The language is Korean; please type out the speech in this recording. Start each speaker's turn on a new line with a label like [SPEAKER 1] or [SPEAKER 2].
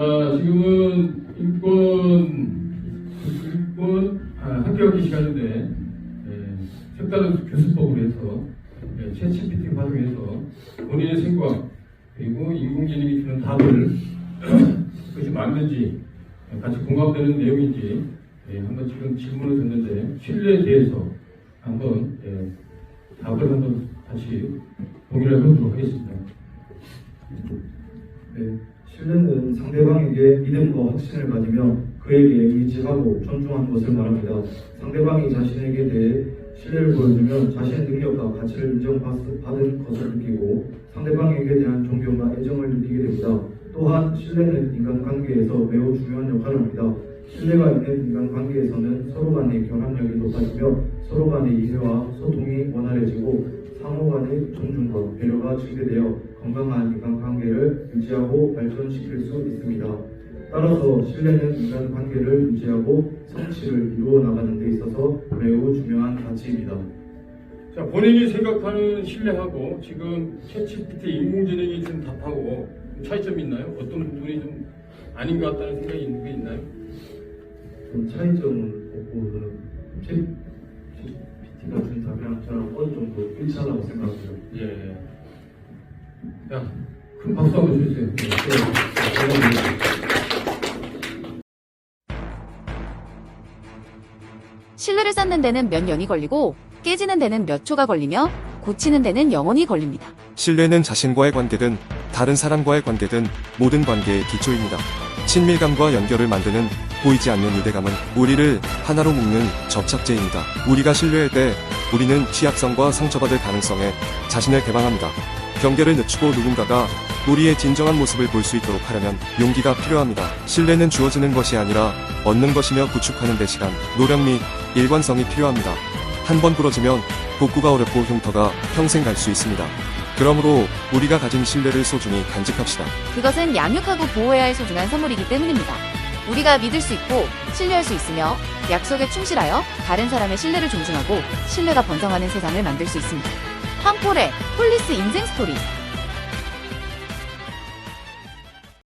[SPEAKER 1] 아, 지금은 인권, 인권, 아, 학교학기 시간인데, 예, 색다른 교수법으로 해서, 예, 챗GPT 활용해서 본인의 생각, 그리고 인공지능이 주는 답을 그것이 맞는지, 예, 같이 공감되는 내용인지, 예, 한번 지금 질문을 듣는데, 신뢰에 대해서 한번, 예, 답을 한번 다시 공유를 해보도록 하겠습니다.
[SPEAKER 2] 네, 신뢰는 상대방에게 믿음과 확신을 가지며 그에게 의지하고 존중하는 것을 말합니다. 상대방이 자신에게 대해 신뢰를 보여주면 자신의 능력과 가치를 인정받은 것을 느끼고 상대방에게 대한 존경과 애정을 느끼게 됩니다. 또한 신뢰는 인간관계에서 매우 중요한 역할을 합니다. 신뢰가 있는 인간관계에서는 서로 간의 결합력이 높아지며 서로 간의 이해와 소통이 원활해지고 상호 간의 존중과 배려가 증대되어 건강한 인간관계를 유지하고 발전시킬 수 있습니다. 따라서 신뢰는 인간관계를 유지하고 성취를 이루어 나가는 데 있어서 매우 중요한 가치입니다.
[SPEAKER 1] 자, 본인이 생각하는 신뢰하고 지금 챗GPT 인공지능이 준 답하고 좀 차이점이 있나요? 어떤 부분이 좀 아닌 것 같다는 생각이 있는 게 있나요?
[SPEAKER 2] 그 차이점은 없고 저는 챗 PT가 준 답이랑 저랑 정도 일치하다고 생각합니다.
[SPEAKER 1] 예. 야, 큰 박수 한번 주세요. 네, 네.
[SPEAKER 3] 신뢰를 쌓는 데는 몇 년이 걸리고 깨지는 데는 몇 초가 걸리며 고치는 데는 영원히 걸립니다.
[SPEAKER 4] 신뢰는 자신과의 관계든 다른 사람과의 관계든 모든 관계의 기초입니다. 친밀감과 연결을 만드는 보이지 않는 유대감은 우리를 하나로 묶는 접착제입니다. 우리가 신뢰할 때 우리는 취약성과 상처받을 가능성에 자신을 개방합니다. 경계를 늦추고 누군가가 우리의 진정한 모습을 볼 수 있도록 하려면 용기가 필요합니다. 신뢰는 주어지는 것이 아니라 얻는 것이며 구축하는 데 시간, 노력 및 일관성이 필요합니다. 한 번 부러지면 복구가 어렵고 흉터가 평생 갈 수 있습니다. 그러므로 우리가 가진 신뢰를 소중히 간직합시다.
[SPEAKER 3] 그것은 양육하고 보호해야 할 소중한 선물이기 때문입니다. 우리가 믿을 수 있고 신뢰할 수 있으며 약속에 충실하여 다른 사람의 신뢰를 존중하고 신뢰가 번성하는 세상을 만들 수 있습니다. 황폴의 폴리스 인생 스토리